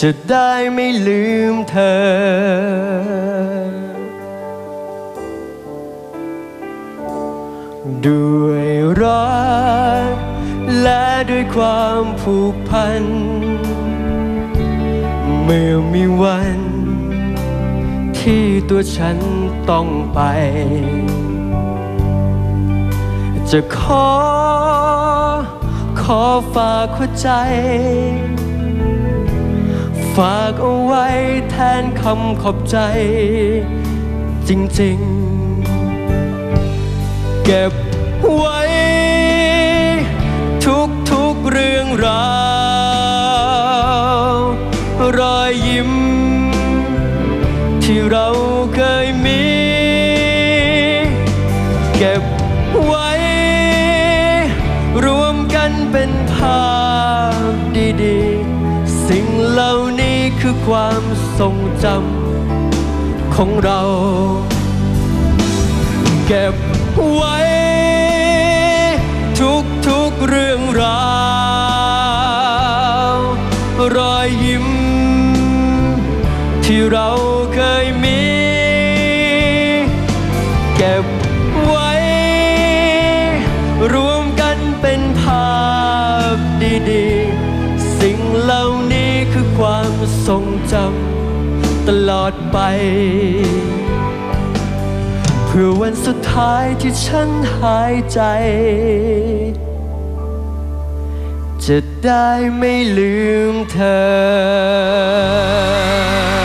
จะได้ไม่ลืมเธอ ด้วยรัก และด้วยความผูกพัน เมื่อมีวัน ที่ตัวฉันต้องไป จะขอ ขอฝากหัวใจ ฝากเอาไว้แทนคำขอบใจ จริงๆ เก็บไว้ ทุกทุกๆเรื่องราวรอยยิ้ม ที่เราเคยมี คือความทรงจำของเรา เก็บไว้ ทุกทุกๆเรื่องราวรอยยิ้ม ที่เราเคยมี ลอดไป เพื่อวันสุดท้ายที่ฉันหายใจ จะได้ไม่ลืมเธอ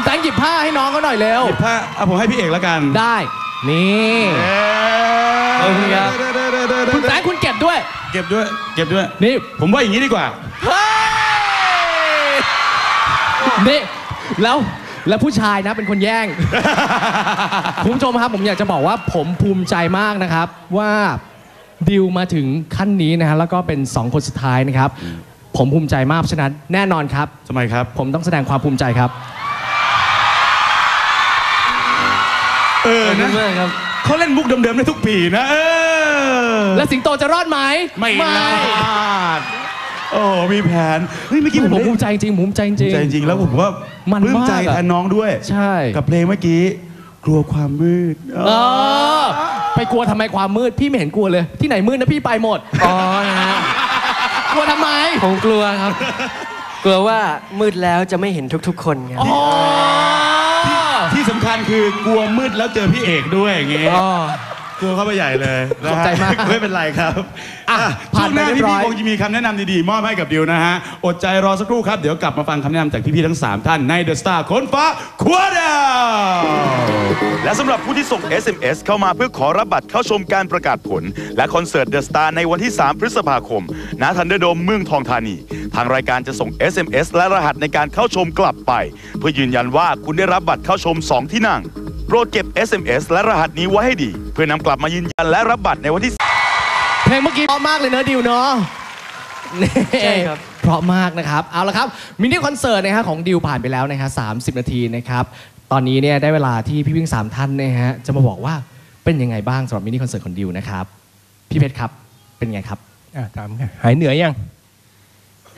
คุณแตงหยิบผ้าให้น้องเขาหน่อยเร็ว หยิบผ้าเอาผมให้พี่เอกแล้วกันได้ นี่ขอบคุณครับ คุณแตงคุณเก็บด้วย เก็บด้วย เก็บด้วย นี่ ผมว่าอย่างนี้ดีกว่า เฮ้ย นี่ แล้ว แล้วผู้ชายนะเป็นคนแย่ง คุณผู้ชมครับ ผมอยากจะบอกว่าผมภูมิใจมากนะครับ ว่าดิวมาถึงขั้นนี้นะฮะแล้วก็เป็น 2 คนสุดท้ายนะครับ ผมภูมิใจมากเพราะฉะนั้นแน่นอนครับ ทำไมครับ ผมต้องแสดงความภูมิใจครับ เออขอบคุนะณมากครับ เขาเล่นมุกเดิมๆได้ทุกปีนะเออและสิงโตจะรอดไหมไม่รอดโอ้มีแผนเฮ้ยเมื่อกี้ผมผมภูมิใจจริงผมภูมิใจจภูริมิง ใจจริงๆแล้วผมว่ามันปลื้มใจมากอะแทนน้องด้วย ใช่ กับเพลงเมื่อกี้ กลัวความมืดเออไปกลัวทำไมความมืด พี่ไม่เห็นกลัวเลย ที่ไหนมืดนะพี่ไปหมด อ๋อนะฮะกลัวทำไมผมกลัวครับ กลัวว่ามืดแล้วจะไม่เห็นทุกๆ คนครับ อ๋อ ที่สำคัญคือกลัวมืดแล้วเจอพี่เอกด้วยอย่างงี้อ๋อ กลัวเข้าไปใหญ่เลยนะฮะขอบใจมากไม่เป็นไรครับอะอะผ่าช่วนงหน้าไปเรีพี่ยบร้อย ๆคงจะมีคำแนะนำดีๆ มอบให้กับดิวนะฮะ อดใจรอสักครู่ครับ เดี๋ยวกลับมาฟังคำแนะนำจากพี่ๆทั้ง 3 ท่านใน The Star คนฟ้าควาดาว และสำหรับผู้ที่ส่ง SMS เข้ามาเพื่อขอรับบัตรเข้าชมการประกาศผล และคอนเสิร์ตเดอะสตาร์ในวันที่ 3 พฤษภาคม ณ ทันเดอร์โดมเมืองทองธานี ทางรายการจะส่ง SMS และรหัสในการเข้าชมกลับไป เพื่อยืนยันว่าคุณได้รับบัตรเข้าชม 2 ที่นั่ง โปรดเก็บ SMS และรหัสนี้ไว้ให้ดี เพื่อนำกลับมายืนยันและรับบัตรในวันที่ เพลงเมื่อกี้เพราะมากเลยเนอะดิวเนาะนี่ใช่ครับ เพราะมากนะครับ เอาละครับมินิคอนเสิร์ตนะฮะของดิวผ่านไปแล้วนะฮะสามสิบนาทีนะครับ ตอนนี้เนี่ยได้เวลาที่พี่วิ่งสามท่านนะฮะจะมาบอกว่าเป็นยังไงบ้างสำหรับมินิคอนเสิร์ตของดิวนะครับ พี่เพชรครับเป็นไงครับอะตามค่ะหายเหนื่อยยัง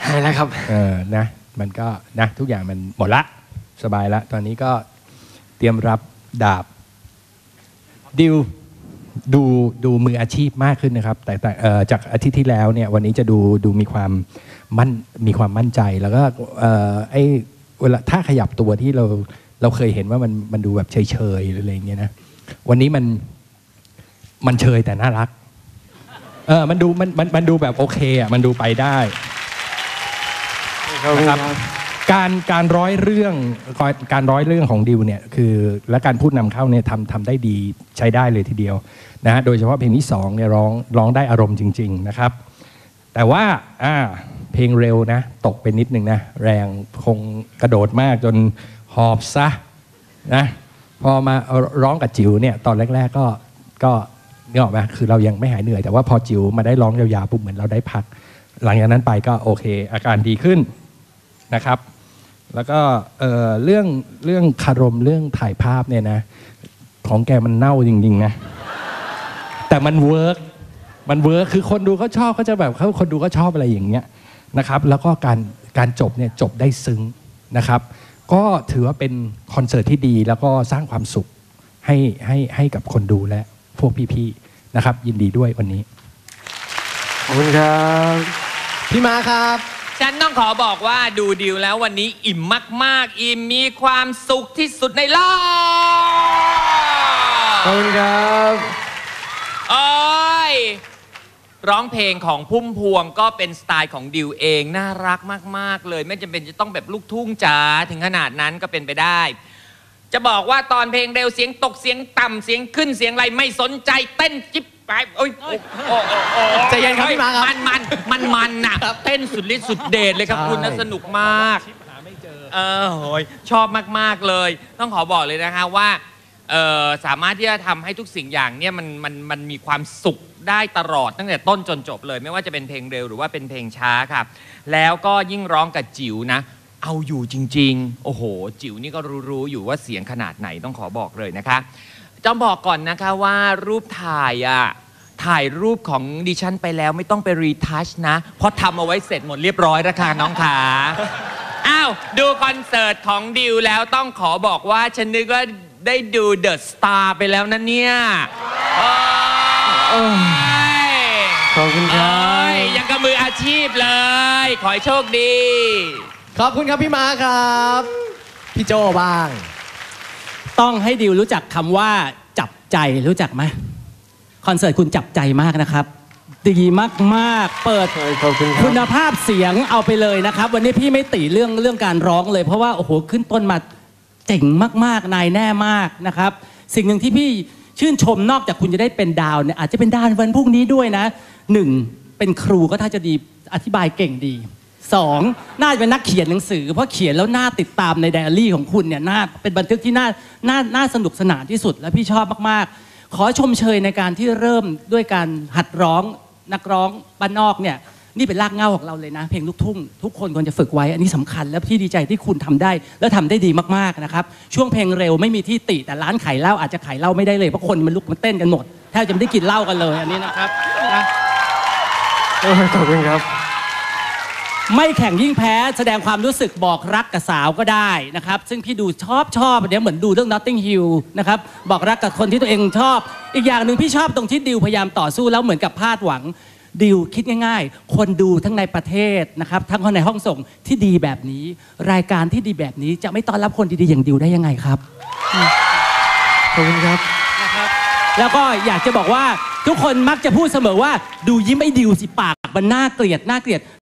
หายแล้วครับ เออนะมันก็นะทุกอย่างมันหมดละสบายละ ตอนนี้ก็เตรียมรับดาบดิวดูดูมืออาชีพมากขึ้นนะครับ แต่แต่เอ่อจากอาทิตย์ที่แล้วเนี่ยวันนี้จะดูดูมีความมั่นมีความมั่นใจแล้วก็เอ่อไอ้เวลาถ้าขยับตัวที่เรา เราเคยเห็นว่ามันมันดูแบบเฉยๆหรืออะไรอย่างเงี้ยนะวันนี้มันมันเฉยแต่น่ารักเออมันดูมันมันมันดูแบบโอเคอะมันดูไปได้นะครับการการร้อยเรื่องการการร้อยเรื่องของดิวเนี่ยคือและการพูดนำเข้าเนี่ยทำทำได้ดีใช้ได้เลยทีเดียวนะฮะโดยเฉพาะเพลงที่สองเนี่ยร้องร้องได้อารมณ์จริง ๆนะครับ แต่ว่าอ่าเพลงเร็วนะ ตกไปนิดนึงนะ แรงคงกระโดดมากจน หอบซะนะพอมาร้องกับจิ๋วเนี่ยตอนแรก ๆ ก็ก็นึกออกไหมคือเรายังไม่หายเหนื่อย แต่ว่าพอจิ๋วมาได้ร้องยาวๆปุ๊บเหมือนเราได้พัก หลังจากนั้นไปก็โอเค อาการดีขึ้นนะครับ แล้วก็เเรื่องเรื่องคารมเรื่องถ่ายภาพเนี่ยนะ ของแกมันเน่าจริงๆนะ แต่มันเวิร์กมันเวิร์กคือคนดูเขาชอบเขาจะแบบเขาคนดูก็ชอบอะไรอย่างเงี้ยนะครับ แล้วก็การการจบเนี่ยจบได้ซึ้งนะครับ ก็ถือว่าเป็นคอนเสิร์ตที่ดี แล้วก็สร้างความสุขให้ให้ให้กับคนดูและพวกพี่ๆนะครับ ยินดีด้วยวันนี้ ขอบคุณครับ พี่มาครับ ฉันต้องขอบอกว่าดูดิวแล้ววันนี้อิ่มมาก ๆ อิ่มมีความสุขที่สุดในโลกขอบคุณครับ โอ้ย ร้องเพลงของพุ่มพวงก็เป็นสไตล์ของดิวเองน่ารักมาก ๆ เลย ไม่จำเป็นจะต้องแบบลูกทุ่งจ๋าถึงขนาดนั้นก็เป็นไปได้ จะบอกว่าตอนเพลงเร็วเสียงตกเสียงต่ำเสียงขึ้นเสียงอะไรไม่สนใจเต้นจิ๊บไปโอ้ยโอ้โอ้โอ้โอ้ใจเย็นครับพี่ม้าครับมันมันมันมันน่ะเต้นสุดฤทธิ์สุดเดชเลยครับใช่คุณนะสนุกมากเออโหยชอบมาก ๆ เลย ต้องขอบอกเลยนะคะว่าเออสามารถที่จะทำให้ทุกสิ่งอย่างเนี่ยมันมันมันมีความสุข ได้ตลอดตั้งแต่ต้นจนจบเลย ไม่ว่าจะเป็นเพลงเร็วหรือว่าเป็นเพลงช้าค่ะแล้วก็ยิ่งร้องกับจิ๋วนะ เอาอยู่จริง ๆ โอ้โห จิ๋วนี่ก็รู้ๆอยู่ว่าเสียงขนาดไหนต้องขอบอกเลยนะคะจะบอกก่อนนะคะว่ารูปถ่ายอะถ่ายรูปของดิฉันไปแล้วไม่ต้องไปรีทัชนะ เพราะทำเอาไว้เสร็จหมดเรียบร้อยแล้วค่ะน้องขาอ้าว ดูคอนเสิร์ตของดิวแล้วต้องขอบอกว่าฉันนึกว่าได้ดูเดอะสตาร์ไปแล้วนะเนี่ยโอ้ย ขอบคุณครัโอ้บยยังกับมืออาชีพเลย ขอให้โชคดี ขอบคุณครับพี่มาครับ พี่โจบ้าง ต้องให้ดิวรู้จักคำว่าจับใจรู้จักไหมคอนเสิร์ตคุณจับใจมากนะครับ ดีมากๆ เปิดขอบคุณครัคุบ ณภาพเสียงเอาไปเลยนะครับ วันนี้พี่ไม่ติเรื่องเรื่องการร้องเลย เพราะว่าโอ้โหขึ้นต้นมาเจ๋งมากๆนายแน่มากนะครับ สิ่งหนึ่งที่พี่ ชื่นชมนอกจากคุณจะได้เป็นดาวเนี่ยอาจจะเป็นดาววันพรุ่งนี้ด้วยนะหนึ่งเป็นครูก็ถ้าจะดีอธิบายเก่งดีสองน่าจะเป็นนักเขียนหนังสือ เพราะเขียนแล้วน่าติดตามในไดอารี่ของคุณเนี่ยน่าเป็นบันทึกที่น่าน่าน่าสนุกสนานที่สุดและพี่ชอบมากๆ ขอชมเชยในการที่เริ่มด้วยการหัดร้องนักร้องบ้านนอกเนี่ย นี่เป็นรากเหง้าของเราเลยนะ เพลงลูกทุ่งทุกคนควรจะฝึกไว้ อันนี้สำคัญแล้วพี่ดีใจที่คุณทำได้ แล้วทำได้ดีมากๆนะครับ ช่วงเพลงเร็วไม่มีที่ติแต่ร้านขายเหล้าอาจจะขายเหล้าไม่ได้เลยเพราะคนมันลุกมาเต้นกันหมดแทบจะไม่ได้กินเหล้ากันเลยอันนี้นะครับนะโอ้ยขอบคุณครับ ไม่แข่งยิ่งแพ้แสดงความรู้สึกบอกรักกับสาวก็ได้นะครับ ซึ่งพี่ดูชอบชอบเดี๋ยวเหมือนดูเรื่อง Notting Hill นะครับบอกรักกับคนที่ตัวเองชอบ อีกอย่างหนึ่งพี่ชอบตรงที่ดิวพยายามต่อสู้แล้วเหมือนกับพลาดหวัง ดิวคิดง่ายๆ คนดูทั้งในประเทศนะครับทั้งคนในห้องส่งที่ดีแบบนี้ รายการที่ดีแบบนี้จะไม่ต้อนรับคนดีๆอย่างดิวได้ยังไงครับขอบคุณครับนะครับ แล้วก็อยากจะบอกว่าทุกคนมักจะพูดเสมอว่า ดูยิ้มไอ้ดิวสิปากมันน่าเกลียดน่าเกลียด